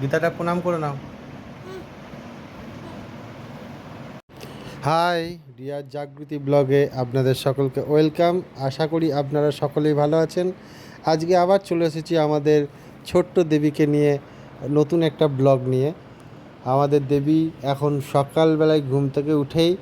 গীতাটা প্রণাম করে নাও। হাই, রিয়াজ জাগৃতি ব্লগে আপনাদের সকলকে ওয়েলকাম। আশা করি আপনারা সকলেই ভালো আছেন। আজকে আবার চলে এসেছি আমাদের ছোট্ট দেবীকে নিয়ে নতুন একটা ব্লগ নিয়ে। আমাদের দেবী এখন সকালবেলায় ঘুম থেকে উঠেই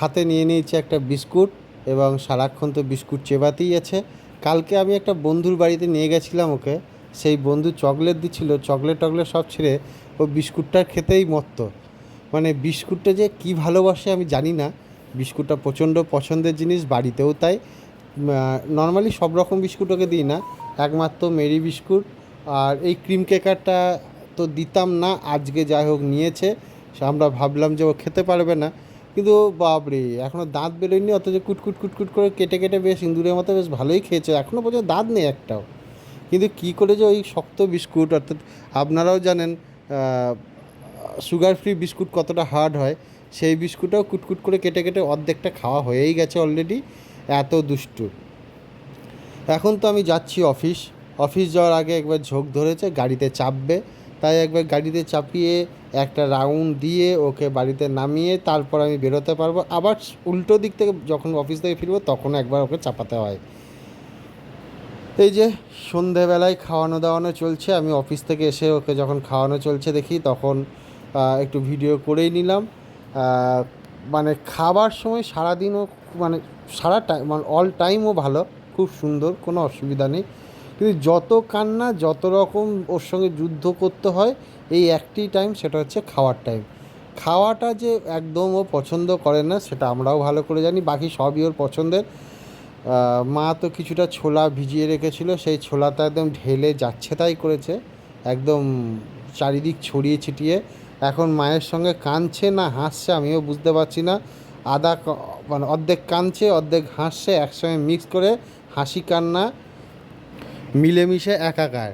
হাতে নিয়ে নিয়েছে একটা বিস্কুট এবং সারাক্ষণ তো বিস্কুট চেবাতেই আছে। কালকে আমি একটা বন্ধুর বাড়িতে নিয়ে গেছিলাম ওকে। সেই বন্ধু চকলেট দিচ্ছিল চকলেট টকলেট সব ছেড়ে ও বিস্কুটটা খেতেই মত্ত। মানে বিস্কুটটা যে কী ভালোবাসে আমি জানি না। বিস্কুটটা প্রচণ্ড পছন্দের জিনিস, বাড়িতেও তাই। নর্মালি সব রকম বিস্কুট ওকে দিই না। একমাত্র মেরি বিস্কুট। আর এই ক্রিম কেকারটা তো দিতাম না, আজকে যাই হোক নিয়েছে। আমরা ভাবলাম যে ও খেতে পারবে না। কিন্তু বাপরে এখনও দাঁত বেরোয়নি, অথচ কুটকুট কুটকুট করে কেটে কেটে বেশ ইঁদুরের মতো বেশ ভালোই খেয়েছে। এখনও পর্যন্ত দাঁত নেই একটাও। কিন্তু কী করে যে ওই শক্ত বিস্কুট, অর্থাৎ আপনারাও জানেন সুগার ফ্রি বিস্কুট কতটা হার্ড হয়, সেই বিস্কুটটাও কুটকুট করে কেটে কেটে অর্ধেকটা খাওয়া হয়েই গেছে অলরেডি এত দুষ্টু। এখন তো আমি যাচ্ছি অফিস অফিস যাওয়ার আগে একবার ঝোঁক ধরেছে, গাড়িতে চাপবে, তাই একবার গাড়িতে চাপিয়ে একটা রাউন্ড দিয়ে ওকে বাড়িতে নামিয়ে তারপর আমি বেরোতে পারব। আবার উল্টো দিক থেকে যখন অফিস থেকে ফিরবো, তখন একবার ওকে চাপাতে হয়। এই যে সন্ধেবেলায় খাওয়ানো দাওয়ানো চলছে, আমি অফিস থেকে এসে ওকে যখন খাওয়ানো চলছে দেখি, তখন একটু ভিডিও করেই নিলাম। মানে খাবার সময় সারাদিনও মানে সারা টাইম মানে অল টাইমও ভালো, খুব সুন্দর, কোনো অসুবিধা নেই। কিন্তু যত কান্না, যত রকম ওর সঙ্গে যুদ্ধ করতে হয়, এই একটি টাইম সেটা হচ্ছে খাওয়ার টাইম। খাওয়াটা যে একদম ও পছন্দ করে না, সেটা আমরাও ভালো করে জানি, বাকি সবই ওর পছন্দের। মা তো কিছুটা ছোলা ভিজিয়ে রেখেছিল, সেই ছোলাটা একদম ঢেলে যাচ্ছে তাই করেছে, একদম চারিদিক ছড়িয়ে ছিটিয়ে। এখন মায়ের সঙ্গে কাঁদছে না হাসছে আমিও বুঝতে পারছি না। আদা মানে অর্ধেক কাঁদছে, অর্ধেক হাসছে, একসঙ্গে মিক্স করে হাসি কান্না, মিলেমিশে একাকার।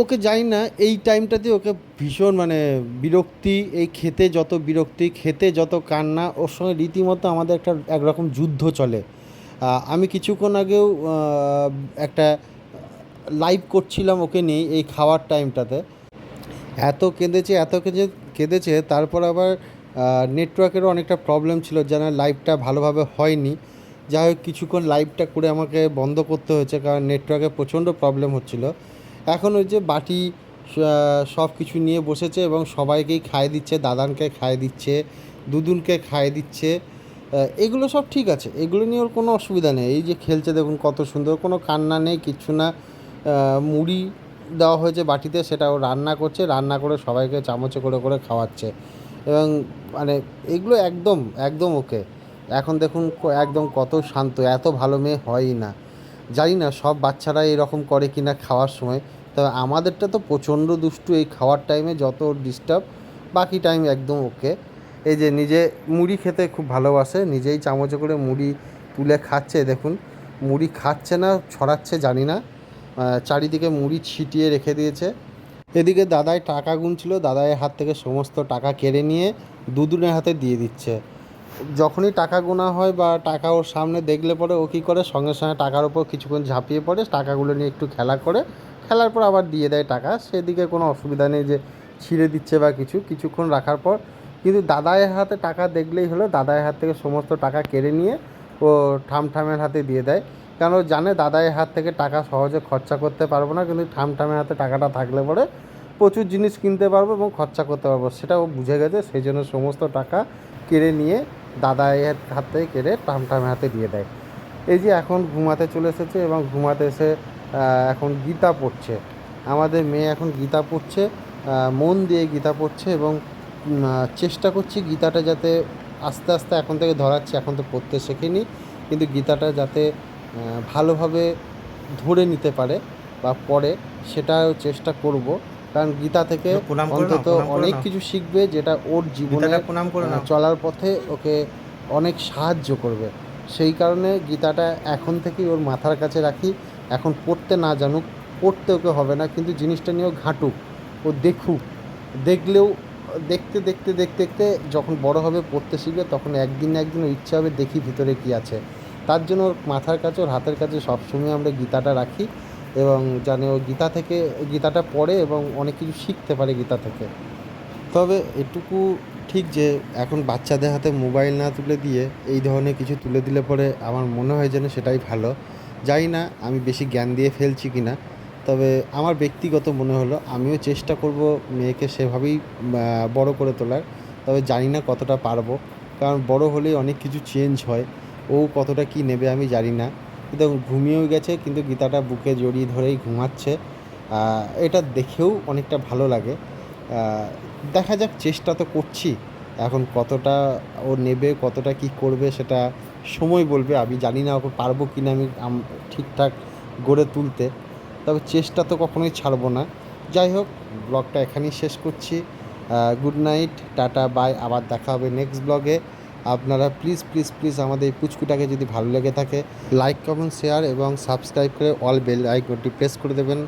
ওকে জানি না, এই টাইমটাতে ওকে ভীষণ মানে বিরক্তি, এই খেতে যত বিরক্তি, খেতে যত কান্না, ওর সঙ্গে রীতিমতো আমাদের একটা একরকম যুদ্ধ চলে। আমি কিছুক্ষণ আগেও একটা লাইভ করছিলাম ওকে নিয়ে এই খাওয়ার টাইমটাতে এত কেঁদেছে, এত কেঁদে, কেঁদেছে, তারপর আবার নেটওয়ার্কেরও অনেকটা প্রবলেম ছিল যেন লাইভটা ভালোভাবে হয়নি। যাই হোক, কিছুক্ষণ লাইভটা করে আমাকে বন্ধ করতে হয়েছে কারণ নেটওয়ার্কে প্রচণ্ড প্রবলেম হচ্ছিল। এখন ওই যে বাটি সব কিছু নিয়ে বসেছে এবং সবাইকেই খাইয়ে দিচ্ছে, দাদানকে খাইয়ে দিচ্ছে, দুদুনকে খাইয়ে দিচ্ছে। এগুলো সব ঠিক আছে। এগুলো নিয়ে ওর কোনো অসুবিধা নেই। এই যে খেলছে দেখুন কত সুন্দর, কোনো কান্না নেই কিচ্ছু না। মুড়ি দেওয়া হয়েছে বাটিতে, সেটা ও রান্না করছে, রান্না করে সবাইকে চামচে করে করে খাওয়াচ্ছে। এবং মানে এগুলো একদম একদম ওকে। এখন দেখুন একদম কত শান্ত, এত ভালো মেয়ে হয়ই না। জানি না সব বাচ্চারা এরকম করে কি না খাওয়ার সময়। তবে আমাদেরটা তো প্রচণ্ড দুষ্টু এই খাওয়ার টাইমে যত ডিস্টার্ব বাকি টাইম একদম ওকে। এই যে নিজে মুড়ি খেতে খুব ভালোবাসে, নিজেই চামচে করে মুড়ি তুলে খাচ্ছে, দেখুন। মুড়ি খাচ্ছে না, ছড়াচ্ছে, জানি না। চারিদিকে মুড়ি ছিটিয়ে রেখে দিয়েছে। এদিকে দাদাই টাকা গুনছিল দাদাইয়ের হাত থেকে সমস্ত টাকা কেড়ে নিয়ে দুদুনের হাতে দিয়ে দিচ্ছে। যখনই টাকা গোনা হয় বা টাকা ওর সামনে দেখলে পরে ও কী করে, সঙ্গে সঙ্গে টাকার ওপর কিছুক্ষণ ঝাঁপিয়ে পড়ে, টাকাগুলো নিয়ে একটু খেলা করে, খেলার পর আবার দিয়ে দেয় টাকা। সেদিকে কোনো অসুবিধা নেই যে ছিঁড়ে দিচ্ছে বা কিছু। কিছুক্ষণ রাখার পর কিন্তু দাদাইয়ের হাতে টাকা দেখলেই হলো দাদাইয়ের হাত থেকে সমস্ত টাকা কেড়ে নিয়ে ও ঠামঠামের হাতে দিয়ে দেয়। কেন জানে দাদাইয়ের হাত থেকে টাকা সহজে খরচা করতে পারব না, কিন্তু ঠামঠামের হাতে টাকাটা থাকলে পরে প্রচুর জিনিস কিনতে পারব এবং খরচা করতে পারব। সেটা ও বুঝে গেছে, সেই জন্য সমস্ত টাকা কেড়ে নিয়ে দাদাইয়ের হাত থেকে কেড়ে ঠামঠামের হাতে দিয়ে দেয়। এই যে এখন ঘুমাতে চলে এসেছে এবং ঘুমাতে এসে এখন গীতা পড়ছে। আমাদের মেয়ে এখন গীতা পড়ছে মন দিয়ে গীতা পড়ছে এবং চেষ্টা করছি গীতাটা যাতে আস্তে আস্তে এখন থেকে ধরাচ্ছি এখন তো পড়তে শেখেনি কিন্তু গীতাটা যাতে ভালোভাবে ধরে নিতে পারে বা পড়ে সেটাও চেষ্টা করব। কারণ গীতা থেকে অন্তত অনেক কিছু শিখবে যেটা ওর জীবনে চলার পথে ওকে অনেক সাহায্য করবে। সেই কারণে গীতাটা এখন থেকেই ওর মাথার কাছে রাখি এখন পড়তে না জানুক পড়তে ওকে হবে না কিন্তু জিনিসটা নিয়েও ঘাঁটুক ও দেখুক দেখলেও দেখতে দেখতে দেখতে দেখতে যখন বড় হবে, পড়তে শিখবে, তখন একদিন না একদিন ইচ্ছা হবে দেখি ভিতরে কি আছে। তার জন্য ওর মাথার কাছে, ওর হাতের কাছে সবসময় আমরা গীতাটা রাখি এবং জানে ও গীতা থেকে, গীতাটা পড়ে এবং অনেক কিছু শিখতে পারে গীতা থেকে। তবে এটুকু ঠিক যে এখন বাচ্চাদের হাতে মোবাইল না তুলে দিয়ে এই ধরনের কিছু তুলে দিলে পরে আমার মনে হয় যেন সেটাই ভালো। জানি না আমি বেশি জ্ঞান দিয়ে ফেলছি কি না তবে আমার ব্যক্তিগত মনে হলো, আমিও চেষ্টা করব মেয়েকে সেভাবেই বড় করে তোলার। তবে জানি না কতটা পারব, কারণ বড় হলেই অনেক কিছু চেঞ্জ হয়। ও কতটা কি নেবে আমি জানি না। কিন্তু ঘুমিয়েও গেছে, কিন্তু গীতাটা বুকে জড়িয়ে ধরেই ঘুমাচ্ছে। এটা দেখেও অনেকটা ভালো লাগে। দেখা যাক, চেষ্টা তো করছি। এখন কতটা ও নেবে, কতটা কি করবে, সেটা সময় বলবে। আমি জানি না ওকে পারব কি না আমি, ঠিকঠাক গড়ে তুলতে। তবে চেষ্টা তো কখনোই ছাড়ব না। যাই হোক, ব্লগটা এখানেই শেষ করছি। গুড নাইট টাটা বাই আবার দেখা হবে নেক্সট ব্লগে। আপনারা প্লিজ প্লিজ প্লিজ আমাদের এই পুচকুটাকে যদি ভালো লেগে থাকে লাইক কমেন্ট শেয়ার এবং সাবস্ক্রাইব করে অল বেল আইকনটি প্রেস করে দেবেন।